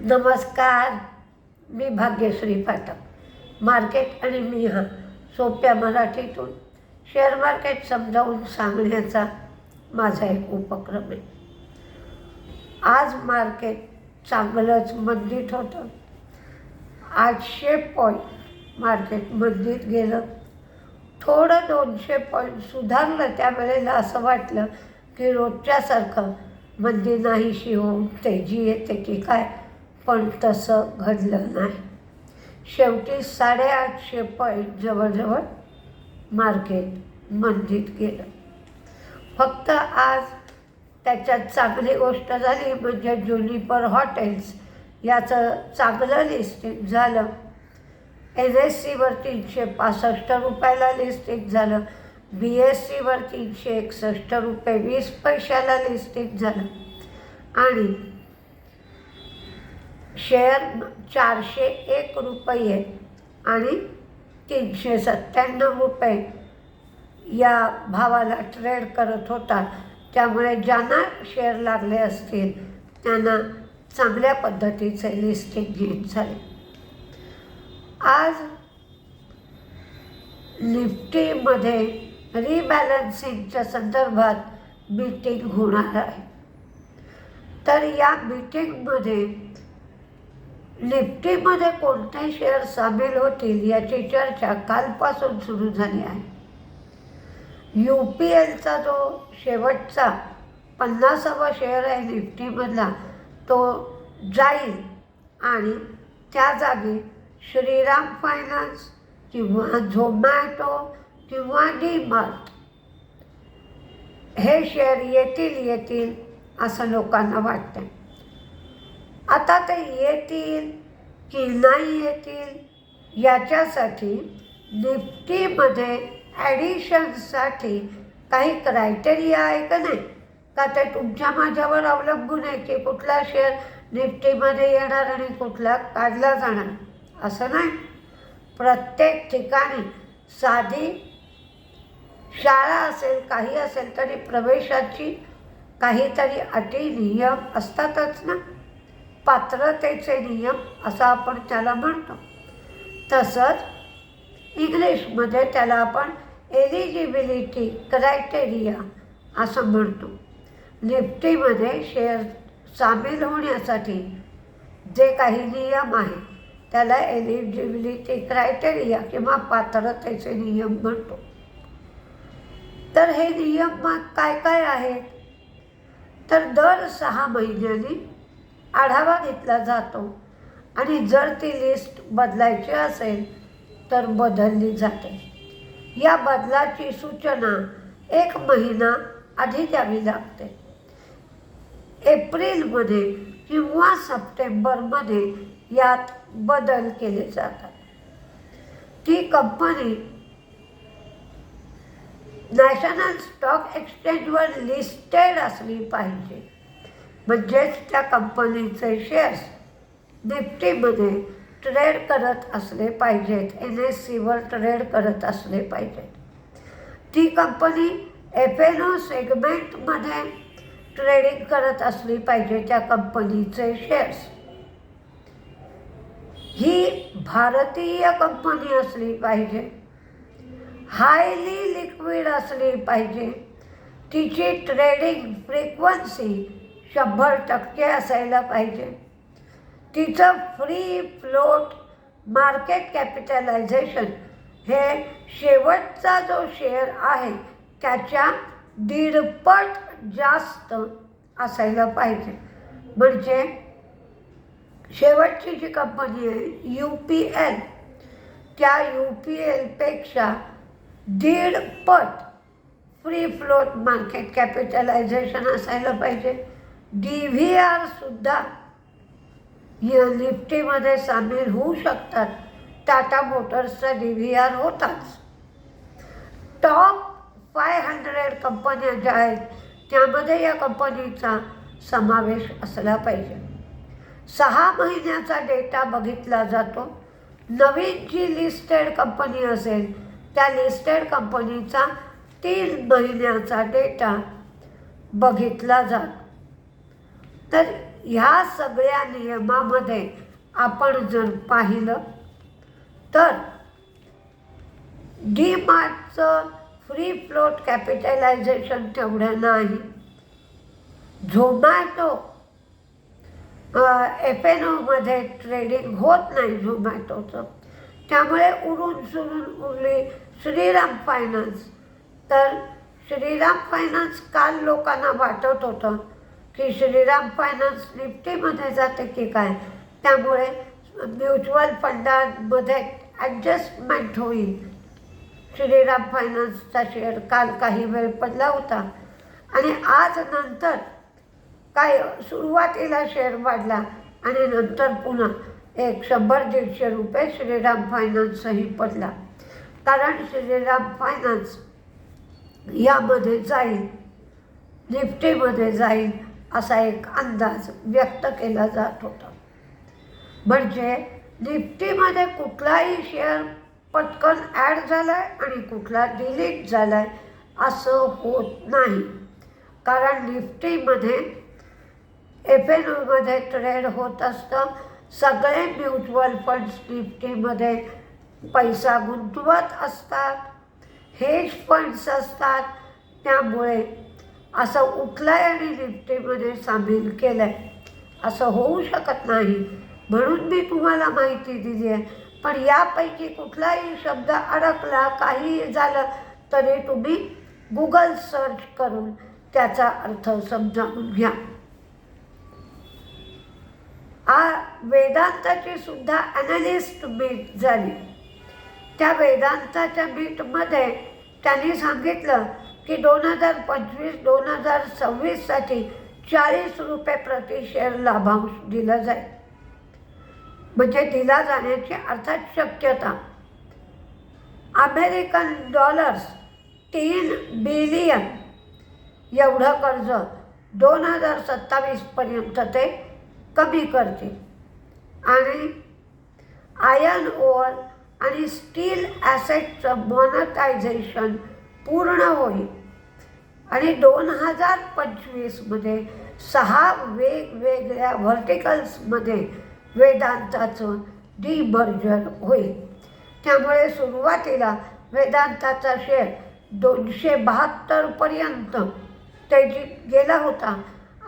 नमस्कार मी भाग्यश्री पाठक. मार्केट आणि मी हा सोप्या मराठीतून शेअर मार्केट समजावून सांगण्याचा माझा एक उपक्रम आहे. आज मार्केट चांगलंच मंदीत होतं. आठशे पॉईंट मार्केट मंदीत गेलं. थोडं दोनशे पॉईंट सुधारलं त्यावेळेला असं वाटलं की रोजच्यासारखं मंदी नाहीशी होऊन तेजी येते की काय? पण तसं घडलं नाही. शेवटी साडेआठशे पॉईंट जवळजवळ मार्केट मंदीत गेलं. फक्त आज त्याच्यात चांगली गोष्ट झाली म्हणजे जुनिपर हॉटेल्स याचं चांगलं लिस्टिंग झालं. एन एस सीवर तीनशे पासष्ट रुपयाला लिस्टिंग झालं. बी एस सीवर तीनशे एकसष्ट रुपये वीस पैशाला लिस्टिंग झालं. आणि शेअर चारशे एक रुपये आणि तीनशे सत्त्याण्णव रुपये या भावाला ट्रेड करत होता. त्यामुळे ज्यांना शेअर लागले असतील त्यांना चांगल्या पद्धतीचे लिस्टिंग घेत झाले. आज निफ्टीमध्ये रिबॅलन्सिंगच्या संदर्भात मीटिंग होणार आहे. तर या मीटिंगमध्ये निफ्टीमध्ये कोणते शेअर सामील होतील याची चर्चा कालपासून सुरू झाली आहे. यू पी एलचा जो शेवटचा पन्नासावा शेअर आहे निफ्टीमधला तो जाईल आणि त्या जागी श्रीराम फायनान्स किंवा झोमॅटो किंवा डी मार्ट हे शेअर येतील येतील असं लोकांना वाटतं आता ते येतील की नाही येतील याच्यासाठी निफ्टीमध्ये ॲडिशनसाठी काही क्रायटेरिया आहे का नाही? का ते तुमच्या माझ्यावर अवलंबून आहे की कुठला शेअर निफ्टीमध्ये येणार आणि कुठला काढला जाणार? असं नाही. प्रत्येक ठिकाणी साधी शाळा असेल काही असेल तरी प्रवेशाची काहीतरी अटी नियम असतातच ना? पात्रतेचे नियम असं आपण त्याला म्हणतो. तसंच इंग्लिशमध्ये त्याला आपण एलिजिबिलिटी क्रायटेरिया असं म्हणतो. निफ्टीमध्ये शेअर सामील होण्यासाठी जे काही नियम आहे त्याला एलिजिबिलिटी क्रायटेरिया किंवा पात्रतेचे नियम म्हणतो. तर हे नियम मग काय काय आहेत? तर दर सहा महिन्यांनी आढावा घेतला जातो. आणि जर ती लिस्ट बदलायची असेल तर बदलली जाते. या बदलाची सूचना एक महिना आधी द्यावी लागते. एप्रिलमध्ये किंवा सप्टेंबरमध्ये यात बदल केले जातात. ती कंपनी नॅशनल स्टॉक एक्सचेंजवर लिस्टेड असली पाहिजे. म्हणजेच त्या कंपनीचे शेअर्स निफ्टीमध्ये ट्रेड करत असले पाहिजेत एन एस सीवर ट्रेड करत असले पाहिजेत. ती कंपनी एफ एन ओ सेगमेंटमध्ये ट्रेडिंग करत असली पाहिजे त्या कंपनीचे शेअर्स ही भारतीय कंपनी असली पाहिजे. हायली लिक्विड असली पाहिजे. तिची ट्रेडिंग फ्रिक्वन्सी शंभर टक्के असायला पाहिजे. तिचं फ्री फ्लोट मार्केट कॅपिटलायझेशन हे शेवटचा जो शेअर आहे त्याच्या दीडपट जास्त असायला पाहिजे. म्हणजे शेवटची जी कंपनी आहे यू पी एल त्या यू पी एलपेक्षा दीडपट फ्री फ्लोट मार्केट कॅपिटलायझेशन असायला पाहिजे. डी व्ही आरसुद्धा या सामील होऊ शकतात. टाटा मोटर्सचा डी व्ही आर होताच. टॉप फाय हंड्रेड कंपन्या ज्या आहेत त्यामध्ये या कंपनीचा समावेश असला पाहिजे. सहा महिन्याचा डेटा बघितला जातो. नवीन जी लिस्टेड कंपनी असेल त्या लिस्टेड कंपनीचा तीन महिन्याचा डेटा बघितला जातो. तर ह्या सगळ्या नियमामध्ये आपण जर पाहिलं तर डी मार्टचं फ्री फ्लोट कॅपिटलायझेशन तेवढं नाही. झोमॅटो एफ एन ओमध्ये ट्रेडिंग होत नाही झोमॅटोचं. त्यामुळे उरून सुरून उरली श्रीराम फायनान्स तर श्रीराम फायनान्स काल लोकांना वाटत होतं की श्रीराम फायनान्स निफ्टीमध्ये जाते की काय? त्यामुळे म्युच्युअल फंडांमध्ये ॲडजस्टमेंट होईल. श्रीराम फायनान्सचा शेअर काल काही वेळ पडला होता. आणि आज नंतर काय सुरुवातीला शेअर वाढला आणि नंतर पुन्हा एक शंभर दीडशे रुपये श्रीराम फायनान्सही पडला. कारण श्रीराम फायनान्स यामध्ये जाईल निफ्टीमध्ये जाईल. असा एक अंदाज व्यक्त केला जात होता. म्हणजे निफ्टीमध्ये कुठलाही शेअर पटकन ॲड झाला आहे आणि कुठला डिलीट झाला आहे असं होत नाही. कारण निफ्टीमध्ये एफ एन ओमध्ये ट्रेड होत असतं. सगळे म्युच्युअल फंड्स निफ्टीमध्ये पैसा गुंतवत असतात. हेज फंड्स असतात. त्यामुळे असं उठलं आहे आणि लिफ्टीमध्ये सामील केलं आहे असं होऊ शकत नाही. म्हणून मी तुम्हाला माहिती दिली आहे. पण यापैकी कुठलाही शब्द अडकला काही झालं तरी तुम्ही गुगल सर्च करून त्याचा अर्थ समजावून घ्या. आ वेदांताची सुद्धा ॲनालिस्ट मीट झाली. त्या वेदांताच्या मीटमध्ये त्यांनी सांगितलं की दोन हजार पंचवीस दोन हजार सव्वीससाठी चाळीस रुपये प्रति शेअर लाभांश दिला जाईल. म्हणजे दिला जाण्याची अर्थात शक्यता. अमेरिकन डॉलर्स तीन बिलियन एवढं कर्ज दोन हजार सत्तावीसपर्यंत ते कमी करतील. आणि आयर्न ओअर आणि स्टील ॲसेटचं मॉनटायझेशन पूर्ण होईल. आणि दोन हजार पंचवीसमध्ये सहा वेगवेगळ्या व्हर्टिकल्समध्ये वेदांताचं डिमर्जन होईल. त्यामुळे सुरुवातीला वेदांताचा शेअर दोनशे बहात्तरपर्यंत तेजीत गेला होता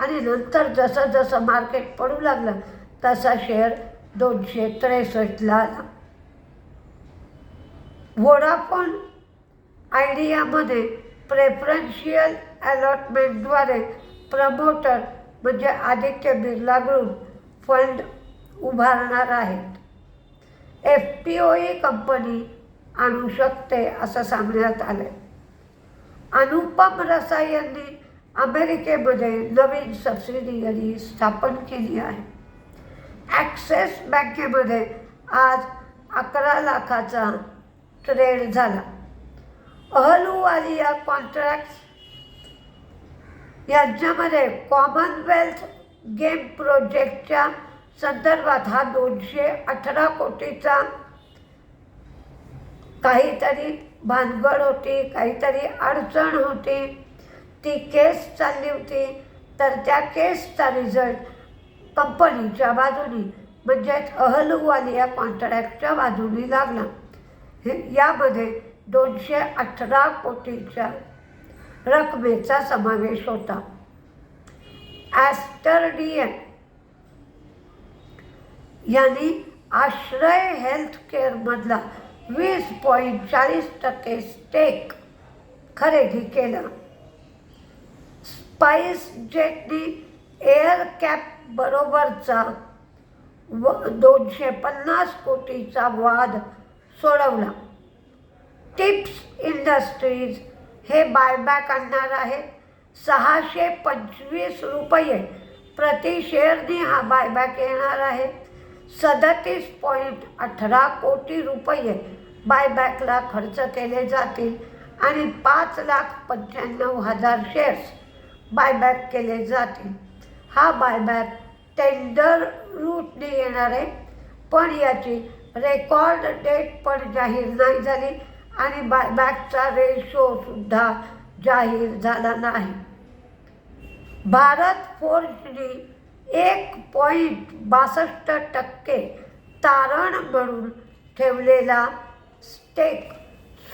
आणि नंतर जसं जसं मार्केट पडू लागलं तसा शेअर दोनशे त्रेसष्टला आला वोडाफोन आयडियामध्ये प्रेफरन्शियल अलॉटमेंटद्वारे प्रमोटर म्हणजे आदित्य बिर्ला ग्रुप फंड उभारणार आहेत. F P O E company आणू शकते असं सांगण्यात आलं अनुपम रसायनने अमेरिकेमध्ये नवीन सबसिडियरी स्थापन केली आहे. ॲक्सेस बँकेमध्ये आज अकरा लाखाचा ट्रेड झाला. अहलुवालिया कॉन्ट्रॅक्ट यांच्यामध्ये कॉमनवेल्थ गेम प्रोजेक्टच्या संदर्भात हा दोनशे अठरा कोटीचा काहीतरी भानगड होती काहीतरी अडचण होती. ती केस चालली होती. तर त्या केसचा रिझल्ट कंपनीच्या बाजूनी म्हणजेच अहलुवालिया कॉन्ट्रॅक्टच्या बाजूनी लागला. हे यामध्ये दोनशे अठरा कोटीच्या रकमेचा समावेश होता. ॲस्टरडियन यांनी आश्रय हेल्थ केअरमधला वीस पॉईंट चाळीस टक्के स्टेक खरेदी केला. स्पाइस जेटनी एअर कॅप बरोबरचा व दोनशे पन्नास कोटीचा वाद सोडवला. टिप्स इंडस्ट्रीज हे बायबॅक आणणार आहे सहाशे पंचवीस रुपये प्रति शेअरनी हा बायबॅक येणार आहे. सदतीस पॉईंट अठरा कोटी रुपये बायबॅकला खर्च केले जातील आणि पाच लाख पंच्याण्णव हजार शेअर्स बायबॅक केले जातील. हा बायबॅक टेंडर रूटने येणार आहे. पण याची रेकॉर्ड डेट पण जाहीर नाही झाली. आणि बायबॅकचा रेशोसुद्धा जाहीर झाला नाही. भारत फोर्सनी एक पॉईंट बासष्ट टक्के तारण म्हणून ठेवलेला स्टेक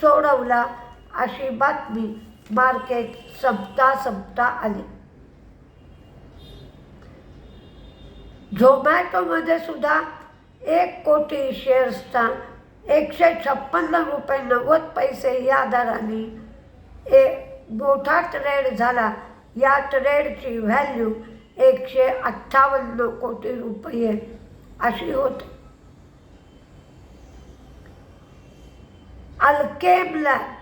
सोडवला अशी बातमी मार्केट संपता संपता आली झोमॅटोमध्ये सुद्धा एक कोटी शेअर्सचा एकशे छप्पन्न रुपये नव्वद पैसे या दराने. ए मोठा ट्रेड झाला. या ट्रेडची व्हॅल्यू एकशे अठ्ठावन्न कोटी रुपये अशी होते. अल्केम लॅब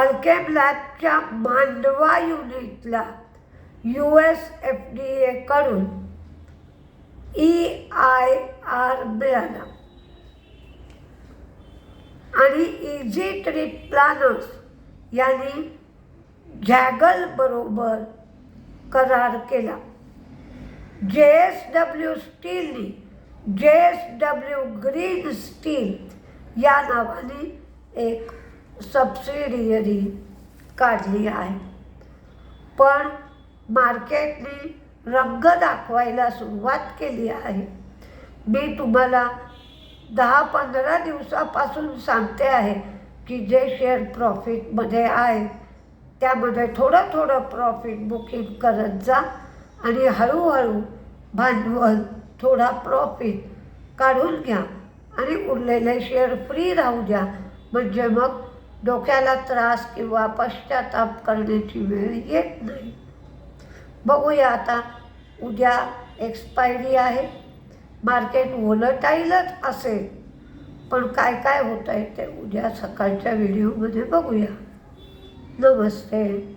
अल्केम लॅबच्या मांडवा युनिटला यू एस एफ डी एकडून ई आय आर मिळाला. आणि इझी ट्रीप प्लॅनर्स यांनी झॅगलबरोबर करार केला. जे एस डब्ल्यू स्टीलनी जे एस डब्ल्यू ग्रीन स्टील या नावाने एक सबसिडियरी काढली आहे. पण मार्केटने रंग दाखवायला सुरुवात केली आहे. मी तुम्हाला दहा पंधरा दिवसापासून सांगते आहे की जे शेअर प्रॉफिटमध्ये आहे त्यामध्ये थोडं थोडं प्रॉफिट बुकिंग करत जा आणि हळूहळू भांडवल थोडा प्रॉफिट काढून घ्या आणि उरलेले शेअर फ्री राहू द्या. म्हणजे मग डोक्याला त्रास किंवा पश्चाताप करण्याची वेळ येत नाही. बघूया आता उद्या एक्सपायरी आहे. मार्केट वोलटाईलच असेल. पण काय काय होत आहे ते उद्या सकाळच्या व्हिडिओमध्ये बघूया. नमस्ते.